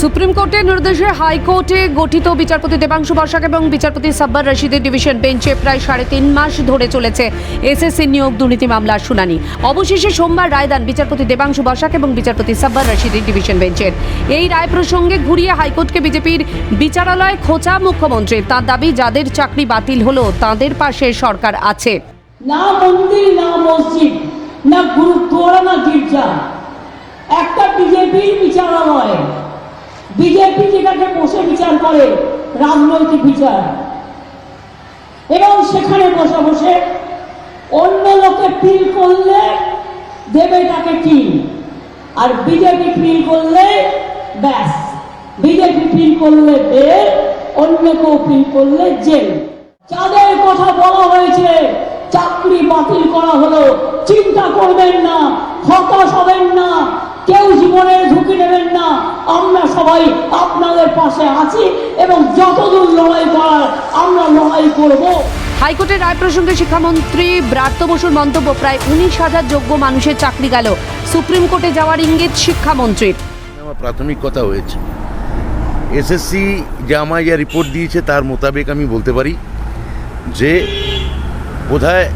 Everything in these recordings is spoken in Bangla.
সুপ্রিম কোর্টের নির্দেশে হাইকোর্টে গঠিত বিচারপতি দেবাংশু বসাক এবং বিচারপতি সাব্বার রশিদের ডিভিশন বেঞ্চে প্রায় সাড়ে তিন মাস ধরে চলেছে এসএসসি নিয়োগ দুর্নীতি মামলার শুনানি। অবশেষে সোমবার রায় রায়দান বিচারপতি দেবাংশু বর্ষাক এবং বিচারপতি সাব্বার রশিদের ডিভিশন বেঞ্চের। এই রায় প্রসঙ্গে ঘুরিয়ে হাইকোর্টকে বিজেপির বিচারালয় খোঁচা মুখ্যমন্ত্রী তার দাবি, যাদের চাকরি বাতিল হলো, তাদের পাশে সরকার আছে। না মন্দির, না মসজিদ, না না গির্জা। একটা বিজেপির বিজেপি যেটাকে বসে বিচার করে, রাজনৈতিক বিচার। এবং সেখানে বসে বসে অন্য লোকে ফিল করলে দেবে তাকে কি? আর বিজেপি ফিল করলে ব্যাস। বিজেপি ফিল করলে বেল অন্য কেউ ফিল করলে জেল। যাদের কথা বলা হয়েছে, চাকরি বাতিল করা হলো, চিন্তা করবেন না, হতাশ হবেন না, কেউ জীবনের ঝুঁকি নেবেন না আমরা আপনাদের পাশে আছি এবং যতদূর লড়াই করার আমরা লড়াই করব। হাইকোর্টের রায় প্রসঙ্গে শিক্ষামন্ত্রী ব্রাত্য বসুর মন্তব্য প্রায় উনিশ হাজার যোগ্য মানুষের চাকরি গেল। সুপ্রিম কোর্টে যাওয়ার ইঙ্গিত শিক্ষামন্ত্রীর। আমার প্রাথমিক কথা হয়েছে। এসএসসি যে আমায় যা রিপোর্ট দিয়েছে তার মোতাবেক আমি বলতে পারি যে বোধহয়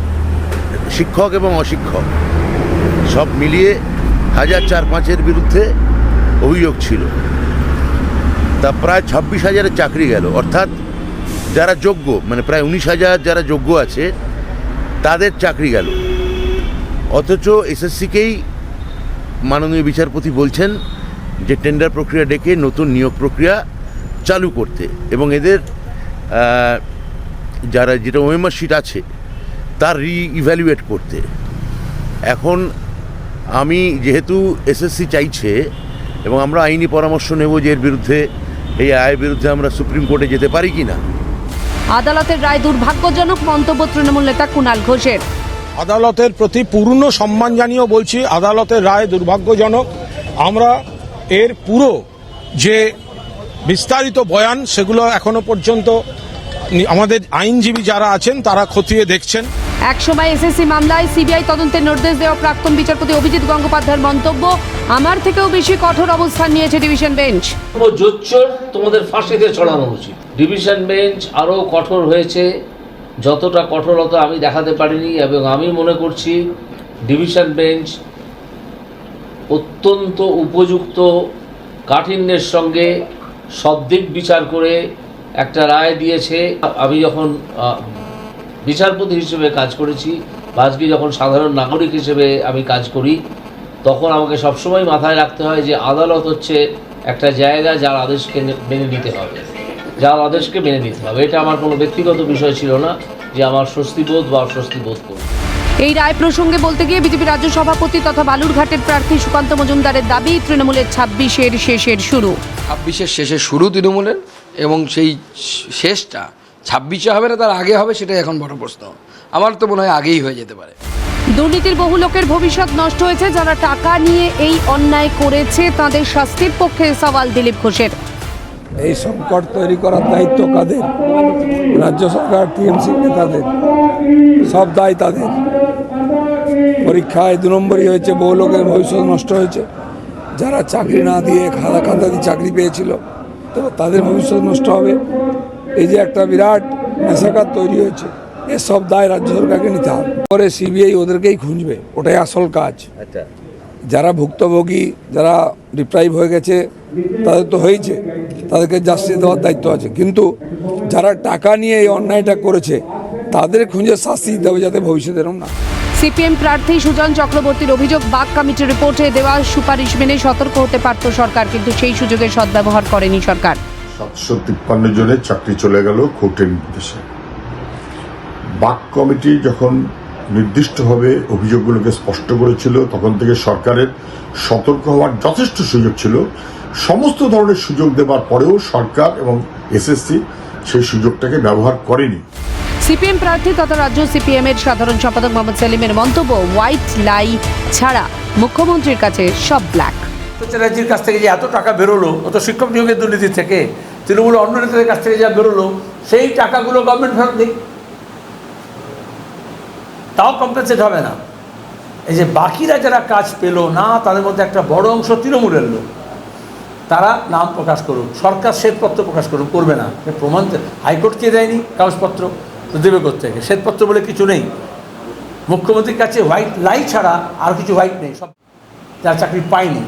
শিক্ষক এবং অশিক্ষক সব মিলিয়ে হাজার চার পাঁচের বিরুদ্ধে অভিযোগ ছিল। তা প্রায় ছাব্বিশ হাজারের চাকরি গেল। অর্থাৎ যারা যোগ্য মানে প্রায় উনিশ হাজার যারা যোগ্য আছে, তাদের চাকরি গেল। অথচ এসএসসিকেই মাননীয় বিচারপতি বলছেন যে টেন্ডার প্রক্রিয়া ডেকে নতুন নিয়োগ প্রক্রিয়া চালু করতে। এবং এদের যারা যেটা ওএমআর শিট আছে, তার রি ইভ্যালুয়েট করতে। এখন আমি যেহেতু এসএসসি চাইছে, এবং আমরা আইনি পরামর্শ নেব যে এর বিরুদ্ধে এই আয়ের বিরুদ্ধে আমরা সুপ্রিম কোর্টে যেতে পারি কি না আদালতের রায় দুর্ভাগ্যজনক মন্তব্য তৃণমূল নেতা কুণাল ঘোষের। আদালতের প্রতি পূর্ণ সম্মান জানিয়েও বলছি আদালতের রায় দুর্ভাগ্যজনক। আমরা এর পুরো যে বিস্তারিত বয়ান সেগুলো এখনও পর্যন্ত আমাদের আইনজীবী যারা আছেন তারা খতিয়ে দেখছেন। একসময় এসএসসি মামলায় সিবিআই তদন্তের নির্দেশ দেওয়া প্রাক্তন বিচারপতি অভিজিৎ গঙ্গোপাধ্যায়ের মন্তব্য, আমার থেকেও বেশি কঠোর অবস্থান নিয়েছে ডিভিশন বেঞ্চ। জোচ্চোর তোমাদের ফাঁসিতে চড়ানো উচিত। ডিভিশন বেঞ্চ আরও কঠোর হয়েছে, যতটা কঠোরতা আমি দেখাতে পারিনি এবং আমি মনে করছি ডিভিশন বেঞ্চ অত্যন্ত উপযুক্ত কাঠিন্যের সঙ্গে সব দিক বিচার করে একটা রায় দিয়েছে। আমি যখন বিচারপতি হিসেবে কাজ করেছি। বা আজকে যখন সাধারণ নাগরিক হিসেবে আমি কাজ করি তখন আমাকে সবসময় মাথায় রাখতে হয় যে আদালত হচ্ছে একটা জায়গা যার আদেশকে মেনে নিতে হবে। যার আদেশকে মেনে নিতে হবে। এটা আমার কোনো ব্যক্তিগত বিষয় ছিল না যে আমার স্বস্তিবোধ বা অস্বস্তি বোধ করি এই রায় প্রসঙ্গে বলতে গিয়ে বিজেপি রাজ্য সভাপতি তথা বালুরঘাটের প্রার্থী সুকান্ত মজুমদারের দাবি তৃণমূলের ছাব্বিশের শেষের শুরু। ছাব্বিশের শেষে শুরু তৃণমূলের এবং সেই শেষটা ছাব্বিশে হবে না তার আগে হবে সেটাই এখন বড় প্রশ্ন। আমার তো মনে হয় আগেই হয়ে যেতে পারে। দুর্নীতির বহু লোকের ভবিষ্যৎ নষ্ট হয়েছে যারা টাকা নিয়ে এই অন্যায় করেছে তাদের শাস্তির পক্ষে সওয়াল দিলীপ ঘোষের। এই সংকট তৈরি করার দায়িত্ব কাদের? রাজ্য সরকার টিএমসি নেতাদের সব দায় তাদের। পরীক্ষায় দু নম্বরই হয়েছে বহু লোকের ভবিষ্যৎ নষ্ট হয়েছে। যারা চাকরি না দিয়ে খাতা খাতা দিয়ে চাকরি পেয়েছিল তো তাদের ভবিষ্যৎ নষ্ট হবে। এই যে একটা বিরাট নেশাকার তৈরি হয়েছে এসব দায় রাজ্য সরকারকে নিতে হবে। পরে সিবিআই ওদেরকেই খুঁজবে ওটাই আসল কাজ। যারা ভুক্তভোগী যারা ডিপ্রাইভ হয়ে গেছে তাদের তো হয়েছে তাদেরকে জাস্টিস দেওয়ার দায়িত্ব আছে। কিন্তু যারা টাকা নিয়ে এই অন্যায়টা করেছে তাদের খুঁজে শাস্তি দিতে হবে যাতে ভবিষ্যতে এরকম না। সিপিএম প্রার্থী সুজন চক্রবর্তীর অভিযোগ বাক কমিটির রিপোর্টে দেওয়া সুপারিশ মেনে সতর্ক হতে পারত সরকার কিন্তু সেই সুযোগের সদ্ব্যবহার করেনি সরকার। সাতশো তিপ্পান্ন জনের চাকরি চলে গেল কোর্টের নির্দেশে। বাক কমিটি যখন নির্দিষ্টভাবে অভিযোগগুলোকে স্পষ্ট করেছিল, তখন থেকে সরকারের সতর্ক হওয়ার যথেষ্ট সুযোগ ছিল। সমস্ত ধরনের সুযোগ দেওয়ার পরেও সরকার এবং এসএসসি সেই সুযোগটাকে ব্যবহার করেনি। সিপিএম প্রার্থী তথা রাজ্য সিপিএম এর সাধারণ সম্পাদক মোহাম্মদ সেলিমের মন্তব্য, হোয়াইট লাই ছাড়া মুখ্যমন্ত্রীর কাছে সব ব্ল্যাক। চ্যাটার্জির কাছ থেকে যে এত টাকা বেরোলো, অত শিক্ষক নিয়োগের দুর্নীতি থেকে, তৃণমূল অন্য নেতাদের কাছ থেকে যা বেরোলো, সেই টাকাগুলো গভর্নমেন্ট ফেরত দিক তাও কম্পেনসেট হবে না। এই যে বাকিরা যারা কাজ পেল না, তাদের মধ্যে একটা বড় অংশ তৃণমূলের লোক। তারা নাম প্রকাশ করুক, সরকার শ্বেতপত্র প্রকাশ করুক, করবে না। প্রমাণ হাইকোর্ট কে দেয়নি? কাগজপত্র। তো দেবে থেকে? শ্বেতপত্র বলে কিছু নেই। মুখ্যমন্ত্রীর কাছে হোয়াইট লাই ছাড়া আর কিছু হোয়াইট নেই। সব যারা চাকরি পায়নি।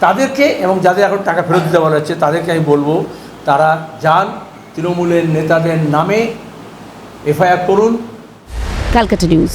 তাদেরকে এবং যাদের এখন টাকা ফেরত দিতে বলা হচ্ছে, তাদেরকে আমি বলব, তারা যান, তৃণমূলের নেতাদের নামে এফআইআর করুন। Calcutta news.